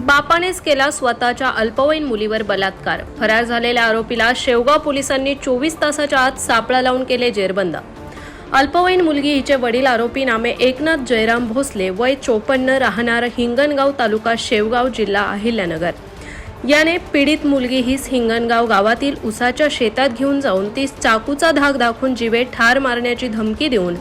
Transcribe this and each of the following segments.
बापानेच केला स्वतःच्या अल्पवयीन मुलीवर बलात्कार. फरार झालेल्या आरोपीला शेवगाव पोलिसांनी चोवीस तासाच्या आत सापळा लावून केले जेरबंद. अल्पवयीन मुलगी हिचे वडील आरोपी नामे एकनाथ जयराम भोसले वय चोपन्न राहणार हिंगणगाव तालुका शेवगाव जिल्हा अहिल्यानगर. याने पीडित मुलगी हीच हिंगणगाव गावातील उसाच्या शेतात घेऊन जाऊन ती चाकूचा धाक दाखवून जिवे ठार मारण्याची धमकी देऊन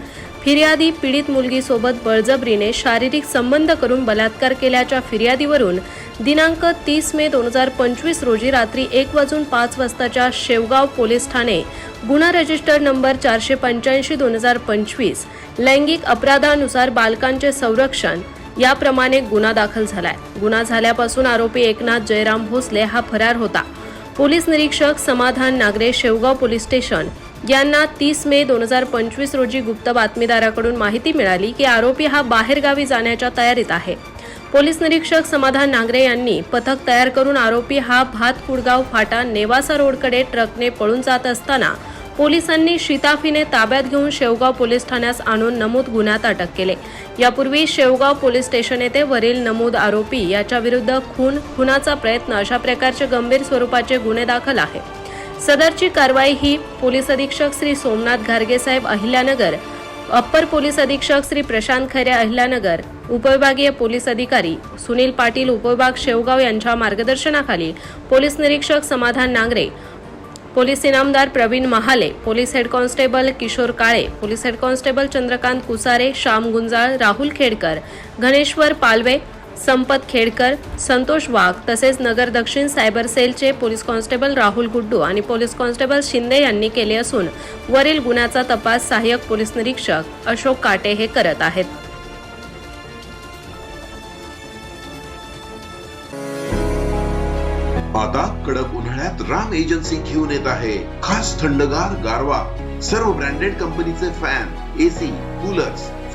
फिर्यादी पीडित मुलगीसोबत बळजबरीने शारीरिक संबंध करून बलात्कार केल्याच्या फिर्यादीवरून दिनांक तीस मे दोन हजार पंचवीस रोजी रात्री एक वाजून पाच वाजताच्या शेवगाव पोलीस ठाणे गुन्हा रजिस्टर नंबर चारशे पंच्याऐंशी दोन हजार पंचवीस लैंगिक अपराधानुसार बालकांचे संरक्षण याप्रमाणे गुन्हा दाखल झालाय. गुन्हा झाल्यापासून आरोपी एकनाथ जयराम भोसले हा फरार होता. पोलीस निरीक्षक समाधान नागरे शेवगाव पोलीस स्टेशन यांना तीस मे दोन हजार पंचवीस रोजी गुप्त बातमीदाराकडून माहिती मिळाली की आरोपी हा बाहेरगावी जाण्याच्या तयारीत आहे. पोलीस निरीक्षक समाधान नांगरे यांनी पथक तयार करून आरोपी हा भात कुडगाव फाटा नेवासा रोडकडे ट्रकने पळून जात असताना पोलिसांनी शिताफीने ताब्यात घेऊन शेवगाव पोलीस ठाण्यास आणून नमूद गुन्ह्यात अटक केले. यापूर्वी शेवगाव पोलीस स्टेशन येथे वरील नमूद आरोपी याच्या विरुद्ध खून खुनाचा प्रयत्न अशा प्रकारचे गंभीर स्वरूपाचे गुन्हे दाखल आहे सदरची कारवाई ही पोलीस अधीक्षक श्री सोमनाथ घारगेसाहेब अहिल्यानगर अप्पर पोलीस अधीक्षक श्री प्रशांत खैरे अहिल्यानगर उपविभागीय पोलीस अधिकारी सुनील पाटील उपविभाग शेवगाव यांच्या मार्गदर्शनाखाली पोलीस निरीक्षक Samadhan Nangare police Inamdar Pravin Mahale police head constable Kishor Kale police head constable Chandrakant Kusare Shyam Gunjal Rahul Khedkar Ghaneshwar Palve Sampat Khedkar Santosh Wagh तसेच नगर दक्षिण सायबर सेलचे पोलीस कॉन्स्टेबल राहुल गुड्डू आणि पोलीस कॉन्स्टेबल शिंदे यांनी केले असून वरील गुन्ह्याचा तपास सहाय्यक पोलीस निरीक्षक अशोक काटे हे करत आहेत. आता कडक उन्हाळ्यात राम एजन्सी घेऊन येत आहे. खास थंडगार गारवा. सर्व ब्रँडेड कंपनीचे फॅन एसी कूलर्स.